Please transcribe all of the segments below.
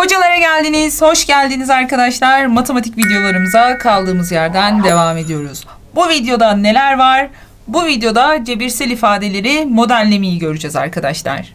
Hocalara geldiniz, hoş geldiniz arkadaşlar. Matematik videolarımıza kaldığımız yerden devam ediyoruz. Bu videoda neler var? Bu videoda cebirsel ifadeleri modellemeyi göreceğiz arkadaşlar.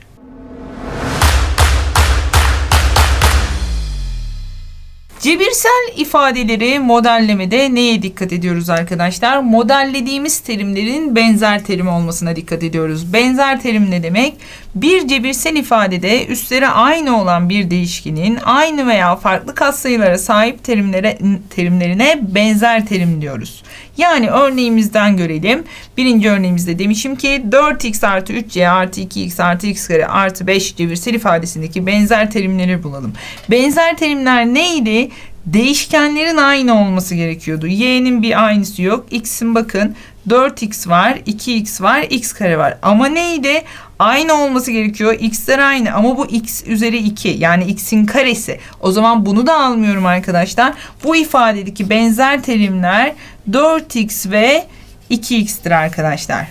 Cebirsel ifadeleri modellemede neye dikkat ediyoruz arkadaşlar? Modellediğimiz terimlerin benzer terim olmasına dikkat ediyoruz. Benzer terim ne demek? Bir cebirsel ifadede üstleri aynı olan bir değişkenin aynı veya farklı katsayılara sahip terimlere terimlerine benzer terim diyoruz. Yani örneğimizden görelim. Birinci örneğimizde demişim ki 4x artı 3y artı 2x artı x kare artı 5 cebirsel ifadesindeki benzer terimleri bulalım. Benzer terimler neydi? Değişkenlerin aynı olması gerekiyordu. Y'nin bir aynısı yok. X'in bakın 4x var, 2x var, x kare var. Ama neydi? Aynı olması gerekiyor. X'ler aynı ama bu x üzeri 2 yani x'in karesi. O zaman bunu da almıyorum arkadaşlar. Bu ifadedeki benzer terimler 4x ve 2x'tir arkadaşlar.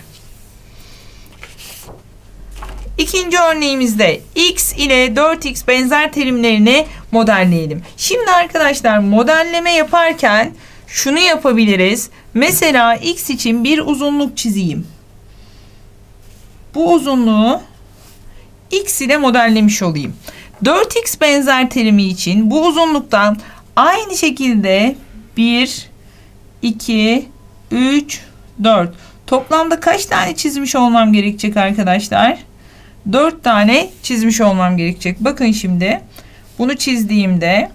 İkinci örneğimizde x ile 4x benzer terimlerini modelleyelim. Şimdi arkadaşlar modelleme yaparken şunu yapabiliriz. Mesela x için bir uzunluk çizeyim. Bu uzunluğu x ile modellemiş olayım. 4x benzer terimi için bu uzunluktan aynı şekilde 1, 2, 3, 4. Toplamda kaç tane çizmiş olmam gerekecek arkadaşlar? 4 tane çizmiş olmam gerekecek. Bakın şimdi bunu çizdiğimde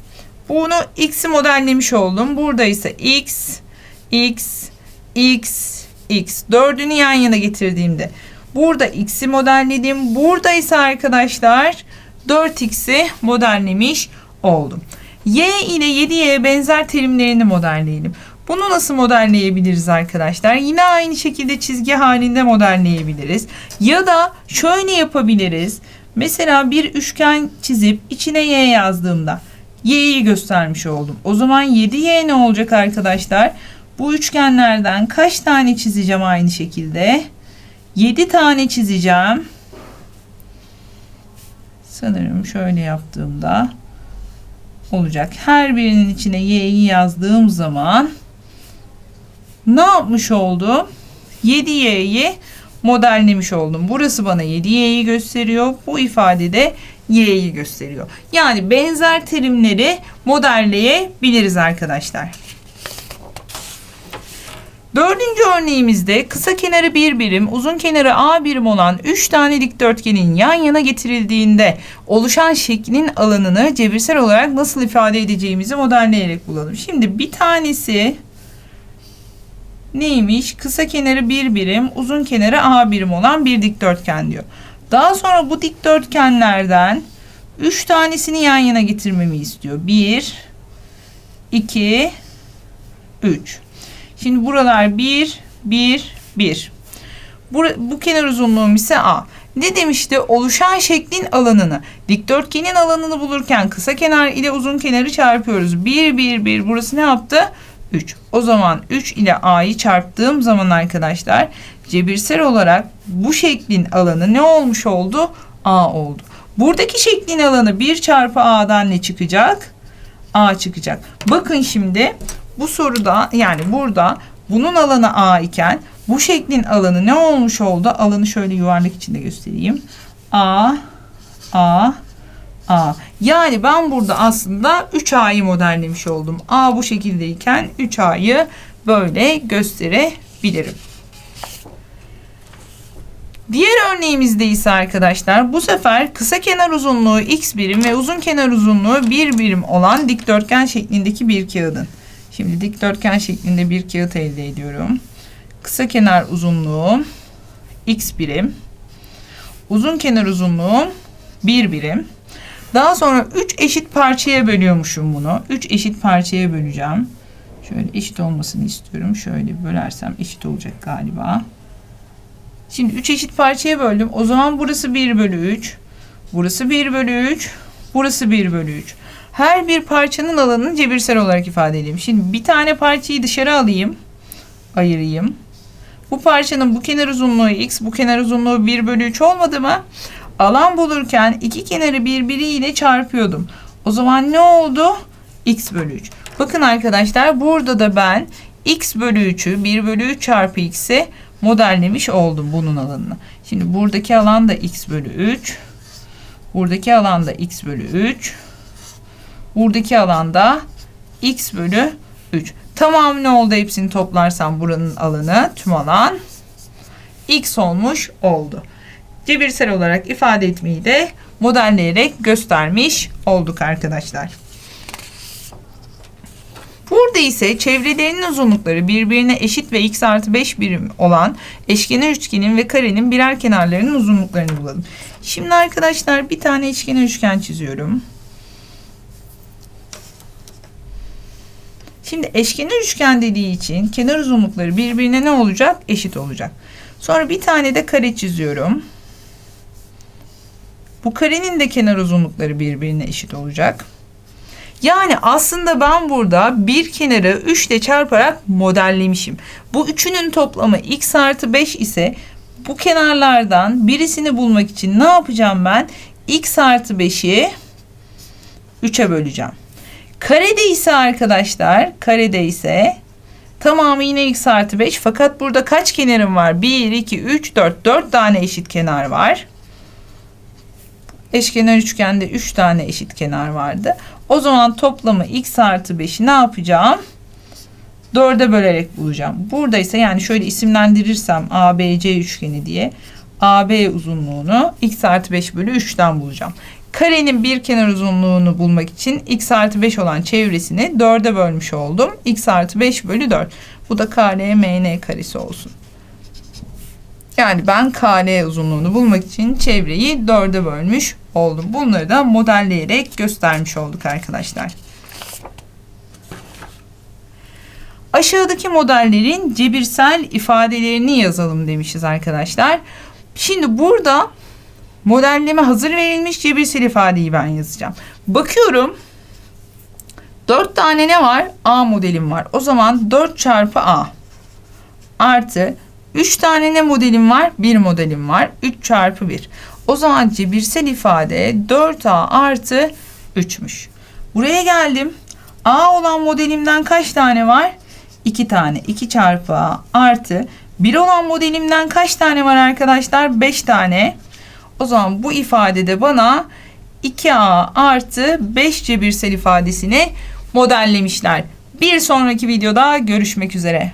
bunu x'i modellemiş oldum. Burada ise x, x, x, x. Dördünü yan yana getirdiğimde burada x'i modelledim. Burada ise arkadaşlar 4x'i modellemiş oldum. y ile 7y benzer terimlerini modelleyelim. Bunu nasıl modelleyebiliriz arkadaşlar? Yine aynı şekilde çizgi halinde modelleyebiliriz. Ya da şöyle yapabiliriz. Mesela bir üçgen çizip içine y yazdığımda y'yi göstermiş oldum. O zaman 7y ne olacak arkadaşlar? Bu üçgenlerden kaç tane çizeceğim aynı şekilde? 7 tane çizeceğim. Sanırım şöyle yaptığımda olacak. Her birinin içine y'yi yazdığım zaman ne yapmış oldum? 7y'yi modellemiş oldum. Burası bana 7y'yi gösteriyor. Bu ifadede y'yi gösteriyor. Yani benzer terimleri modelleyebiliriz arkadaşlar. Dördüncü örneğimizde kısa kenarı bir birim, uzun kenarı a birim olan 3 tane dikdörtgenin yan yana getirildiğinde oluşan şeklin alanını cebirsel olarak nasıl ifade edeceğimizi modelleyerek bulalım. Şimdi bir tanesi neymiş? Kısa kenarı bir birim, uzun kenarı a birim olan bir dikdörtgen diyor. Daha sonra bu dikdörtgenlerden 3 tanesini yan yana getirmemi istiyor. 1 2 3 Şimdi buralar 1 1 1. Bu, bu kenar uzunluğum ise a. Ne demişti? Oluşan şeklin alanını, dikdörtgenin alanını bulurken kısa kenar ile uzun kenarı çarpıyoruz. 1 1 1 burası ne yaptı? 3. O zaman 3 ile a'yı çarptığım zaman arkadaşlar cebirsel olarak bu şeklin alanı ne olmuş oldu? a oldu. Buradaki şeklin alanı 1 çarpı a'dan ne çıkacak? a çıkacak. Bakın şimdi bu soruda yani burada bunun alanı a iken bu şeklin alanı ne olmuş oldu? Alanı şöyle yuvarlak içinde göstereyim. a a A. Yani ben burada aslında 3A'yı modellemiş oldum. A bu şekildeyken 3A'yı böyle gösterebilirim. Diğer örneğimizde ise arkadaşlar bu sefer kısa kenar uzunluğu x birim ve uzun kenar uzunluğu 1 birim olan dikdörtgen şeklindeki bir kağıdın. Şimdi dikdörtgen şeklinde bir kağıt elde ediyorum. Kısa kenar uzunluğu x birim. Uzun kenar uzunluğu 1 birim. Daha sonra 3 eşit parçaya bölüyormuşum bunu. 3 eşit parçaya böleceğim. Şöyle eşit olmasını istiyorum. Şöyle bölersem eşit olacak galiba. Şimdi 3 eşit parçaya böldüm. O zaman burası 1 bölü 3. Burası 1 bölü 3. Burası 1 bölü 3. Her bir parçanın alanını cebirsel olarak ifade edeyim. Şimdi bir tane parçayı dışarı alayım. Ayırayım. Bu parçanın bu kenar uzunluğu x, bu kenar uzunluğu 1 bölü 3 olmadı mı? Alan bulurken iki kenarı birbiriyle çarpıyordum. O zaman ne oldu? x bölü 3. Bakın arkadaşlar burada da ben x bölü 3'ü 1 bölü 3 çarpı x'i modellemiş oldum bunun alanını. Şimdi buradaki alan da x bölü 3. Buradaki alan da x bölü 3. Buradaki alanda x bölü 3. Tamamı ne oldu hepsini toplarsam buranın alanı tüm alan x olmuş oldu. Cebirsel olarak ifade etmeyi de modelleyerek göstermiş olduk arkadaşlar. Burada ise çevrelerinin uzunlukları birbirine eşit ve x artı 5 birim olan eşkenar üçgenin ve karenin birer kenarlarının uzunluklarını bulalım. Şimdi arkadaşlar bir tane eşkenar üçgen çiziyorum. Şimdi eşkenar üçgen dediği için kenar uzunlukları birbirine ne olacak? Eşit olacak. Sonra bir tane de kare çiziyorum. Bu karenin de kenar uzunlukları birbirine eşit olacak. Yani aslında ben burada bir kenarı 3 ile çarparak modellemişim. Bu üçünün toplamı x artı 5 ise bu kenarlardan birisini bulmak için ne yapacağım ben? x artı 5'i 3'e böleceğim. Karede ise arkadaşlar, karede ise tamamı yine x artı 5 fakat burada kaç kenarım var? 1, 2, 3, 4, 4 tane eşit kenar var. Eşkenar üçgende 3 tane eşit kenar vardı. O zaman toplamı x artı 5'i ne yapacağım? 4'e bölerek bulacağım. Burada ise yani şöyle isimlendirirsem ABC üçgeni diye AB uzunluğunu x artı 5 bölü 3'ten bulacağım. Karenin bir kenar uzunluğunu bulmak için x artı 5 olan çevresini 4'e bölmüş oldum. x artı 5 bölü 4. Bu da KLMN karesi olsun. Yani ben KL uzunluğunu bulmak için çevreyi 4'e bölmüş oldum. Bunları da modelleyerek göstermiş olduk arkadaşlar. Aşağıdaki modellerin cebirsel ifadelerini yazalım demişiz arkadaşlar. Şimdi burada modelleme hazır verilmiş cebirsel ifadeyi ben yazacağım. Bakıyorum. 4 tane ne var? A modelim var. O zaman 4 çarpı A artı 3 tane ne modelim var? 1 modelim var. 3 çarpı 1. O zaman cebirsel ifade 4A artı 3'müş. Buraya geldim. A olan modelimden kaç tane var? 2 tane. 2 çarpı A artı 1 olan modelimden kaç tane var arkadaşlar? 5 tane. O zaman bu ifadede bana 2A artı 5 cebirsel ifadesini modellemişler. Bir sonraki videoda görüşmek üzere.